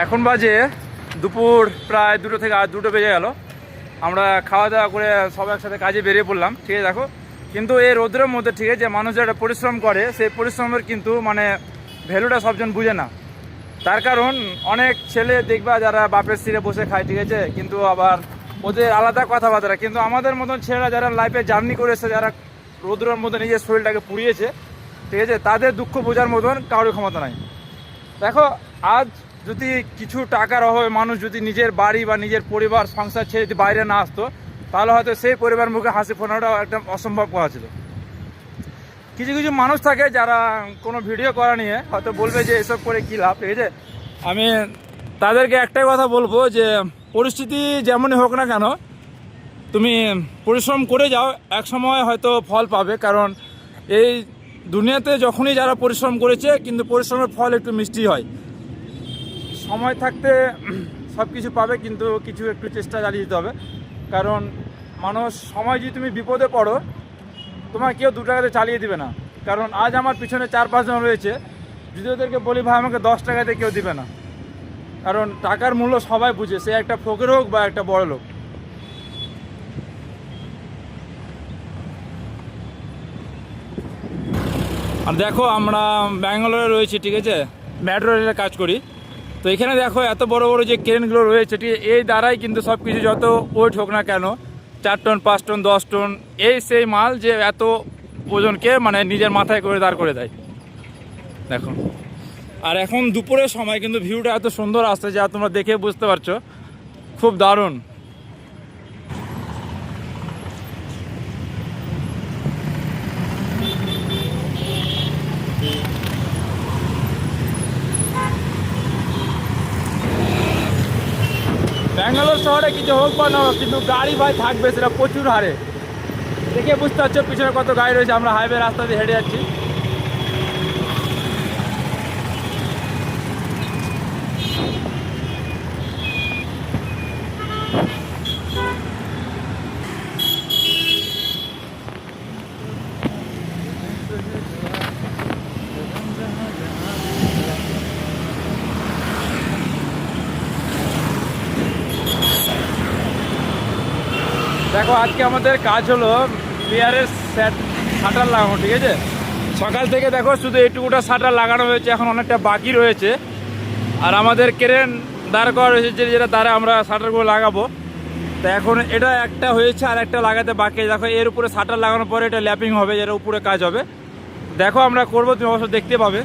এখন বাজে দুপুর প্রায় দুটো থেকে আর দুটো বেজে গেল। আমরা খাওয়া দাওয়া করে সব একসাথে কাজে বেরিয়ে পড়লাম, ঠিক আছে দেখো। কিন্তু এই রোদ্রের মধ্যে, ঠিক আছে, মানুষ যারা পরিশ্রম করে, সেই পরিশ্রমের কিন্তু মানে ভ্যালুটা সবজন বুঝে না। তার কারণ অনেক ছেলে দেখবা যারা বাপের সিরে বসে খায়, ঠিক আছে, কিন্তু আবার ওদের আলাদা কথাবার্তা। কিন্তু আমাদের মতন ছেলেরা যারা লাইফে জার্নি করেছে যারা রোদ্রের মধ্যে নিজের শরীরটাকে পুড়িয়েছে, ঠিক আছে, তাদের দুঃখ বোঝার মতন কারোর ক্ষমতা নাই। দেখো, আজ যদি কিছু টাকার অভাবে মানুষ যদি নিজের বাড়ি বা নিজের পরিবার, সংসার ছেড়ে যদি বাইরে না আসতো, তাহলে হয়তো সেই পরিবার মুখে হাসি ফোনাটাও একদম অসম্ভব করা ছিল। কিছু কিছু মানুষ থাকে যারা কোনো ভিডিও করা নিয়ে হয়তো বলবে যে এসব করে কী লাভ, ঠিক আছে? আমি তাদেরকে একটাই কথা বলব যে, পরিস্থিতি যেমনই হোক না কেন, তুমি পরিশ্রম করে যাও, এক সময় হয়তো ফল পাবে, কারণ এই দুনিয়াতে যখনই যারা পরিশ্রম করেছে, কিন্তু পরিশ্রমের ফল একটু মিষ্টি হয়। সময় থাকতে সব কিছু পাবে, কিন্তু কিছু একটু চেষ্টা চালিয়ে যেতে হবে। কারণ মানুষ, সময় যদি তুমি বিপদে পড়ো তোমার কেউ দু টাকাতে চালিয়ে দিবে না। কারণ আজ আমার পিছনে চার পাঁচজন রয়েছে, যদি ওদেরকে বলি, ভাই, আমাকে দশ টাকাতে কেউ দিবে না। কারণ টাকার মূল্য সবাই বুঝে, সে একটা ফকির হোক বা একটা বড় লোক। আর দেখো, আমরা ব্যাঙ্গালোরে রয়েছি, ঠিক আছে? মেট্রো রেলে কাজ করি। তো এখানে দেখো এত বড় বড় যে ক্রেনগুলো রয়েছে এই দ্বারাই কিন্তু সব কিছু যত ওয়েট হোক না কেন, চার টন, পাঁচ টন, দশ টন, এই সেই মাল যে এত ওজনকে মানে নিজের মাথায় করে দাঁড় করে দেয়। দেখো। আর এখন দুপুরের সময় কিন্তু ভিউটা এত সুন্দর আসছে যা তোমরা দেখে বুঝতে পারছ। খুব দারুণ। ব্যাঙ্গালোর শহরে কিছু হোক বা না হোক, কিন্তু গাড়ি ভাই থাকবে, সেটা প্রচুর হারে। দেখে বুঝতে পারছ, পিছনে কত গাড়ি রয়েছে, আমরা হাইওয়ে রাস্তা দিয়ে হেঁটে যাচ্ছি। দেখো, আজকে আমাদের কাজ হলো পেয়ারের স্যাট শাটার লাগানো, ঠিক আছে? সকাল থেকে দেখো, শুধু এইটুকুটা শাটার লাগানো হয়েছে, এখন অনেকটা বাকি রয়েছে। আর আমাদের ক্রেন দাঁড় করা রয়েছে, যে যেটা দ্বারা আমরা শাটারগুলো লাগাবো। তো এখন এটা একটা হয়েছে, আর একটা লাগাতে বাকি দেখো, এর উপরে শাটার লাগানোর পরে এটা ল্যাপিং হবে যেটা উপরে কাজ হবে। দেখো, আমরা করব, তুমি অবশ্য দেখতে পাবে।